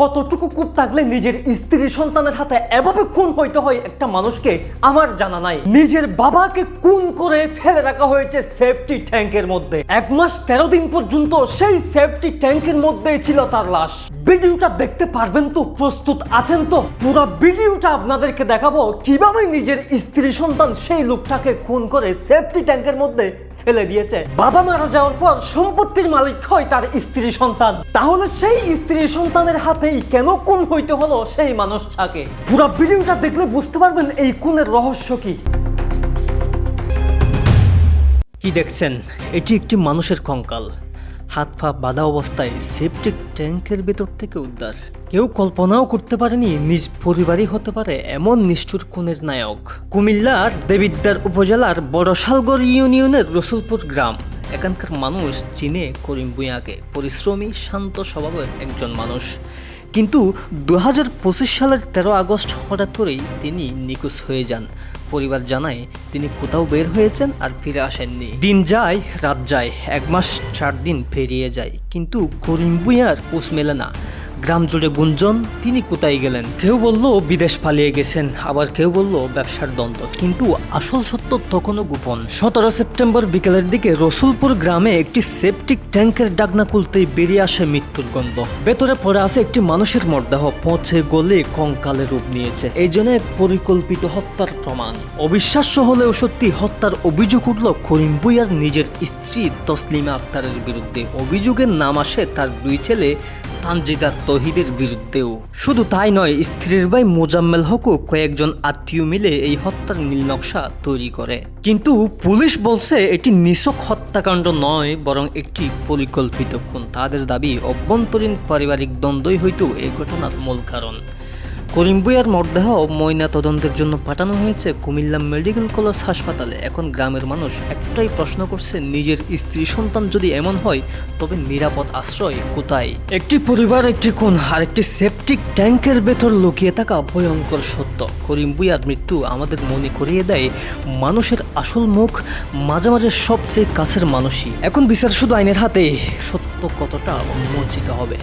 কতটুকু কূপ থাকলে নিজের স্ত্রী সন্তানের হাতে এভাবে খুন হইতে হয় একটা মানুষকে আমার জানা নাই। নিজের বাবাকে খুন করে ফেলে রাখা হয়েছে সেফটি ট্যাঙ্কের মধ্যে। এক মাস তেরো দিন পর্যন্ত সেই সেফটি ট্যাঙ্কের মধ্যেই ছিল তার লাশ। ভিডিওটা দেখতে পারবেন তো, প্রস্তুত আছেন তো? পুরো ভিডিওটা আপনাদেরকে দেখাবো কীভাবে নিজের স্ত্রী সন্তান সেই লোকটাকে খুন করে সেফটি ট্যাঙ্কের মধ্যে ফেলে দিয়েছে। বাবা মারা যাওয়ার পর সম্পত্তির মালিক হয় তার স্ত্রী সন্তান। তাহলে সেই স্ত্রী সন্তানের হাতেই কেন খুন হইতে হলো সেই মানুষ মানুষটাকে? পুরো ভিডিওটা দেখলে বুঝতে পারবেন এই কোনের রহস্য কি। কি দেখছেন? এটি একটি মানুষের কঙ্কাল। হাত পা বাঁধা অবস্থায় সেপটিক ট্যাঙ্কের ভেতর থেকে উদ্ধার। কেউ কল্পনাও করতে পারেনি নিজ পরিবারই হতে পারে এমন নিষ্ঠুর খুনের নায়ক। কুমিল্লার দেবিদ্দার উপজেলার বড়শালগড় ইউনিয়নের রসুলপুর গ্রাম। এখানকার মানুষ চিনে করিম ভূঁইয়াকে। পরিশ্রমী, শান্ত স্বভাবের একজন মানুষ। কিন্তু দু হাজার পঁচিশ সালের তেরো আগস্ট হঠাৎ করেই তিনি নিখোঁজ হয়ে যান। পরিবার জানায় তিনি কোথাও বের হয়েছেন আর ফিরে আসেননি। দিন যায়, রাত যায়, এক মাস চার দিন পেরিয়ে যায়। কিন্তু করিম ভূঁইয়ার পোষ মেলে না। গ্রাম জুড়ে গুঞ্জন, তিনি কোথায় গেলেন? কেউ বলল, বিদেশ পালিয়ে গেছেন। আবার কেউ বলল, ব্যবসার দ্বন্দ্ব। কিন্তু আসল সত্য তখনও গোপন। সতেরো সেপ্টেম্বর বিকেলের দিকে রসুলপুর গ্রামে একটি সেপটিক ট্যাঙ্কের ডাকনা খুলতেই বেরিয়ে আসে মৃত্যুর গন্ধ। ভেতরে পড়ে আছে একটি মানুষের মরদেহ। পচে গলে কঙ্কালে রূপ নিয়েছে। এই জন্য এক পরিকল্পিত হত্যার প্রমাণ। অবিশ্বাস্য হলেও সত্যি হত্যার অভিযোগ উঠল করিম ভুইয়ার নিজের স্ত্রী তসলিমা আক্তারের বিরুদ্ধে। অভিযোগের নাম আসে তার দুই ছেলে তানজিদার তহিদের বিরুদ্ধেও। শুধু তাই নয়, স্ত্রীর ভাই মোজাম্মেল হকও কয়েকজন আত্মীয় মিলে এই হত্যার নীল নকশা তৈরি করে। কিন্তু পুলিশ বলছে এটি নিছক হত্যাকাণ্ড নয়, বরং একটি পরিকল্পিত খুন। তাদের দাবি, অভ্যন্তরীণ পারিবারিক দ্বন্দ্বই হয়তো এই ঘটনার মূল কারণ। করিম ভুইয়ার মরদেহ ময়না তদন্তের জন্য পাঠানো হয়েছে কুমিল্লা মেডিকেল কলেজ হাসপাতালে। এখন গ্রামের মানুষ একটাই প্রশ্ন করছে, নিজের স্ত্রী সন্তান যদি এমন হয়, তবে নিরাপদ আশ্রয় কোথায়? একটি পরিবার, একটি কোন আর একটি সেপটিক ট্যাঙ্কের ভেতর লুকিয়ে থাকা ভয়ঙ্কর সত্য। করিম ভুইয়ার মৃত্যু আমাদের মনে করিয়ে দেয়, মানুষের আসল মুখ মাঝে মাঝে সবচেয়ে কাছের মানুষই। এখন বিচার শুধু আইনের হাতে সত্য কতটা উন্মোচিত হবে?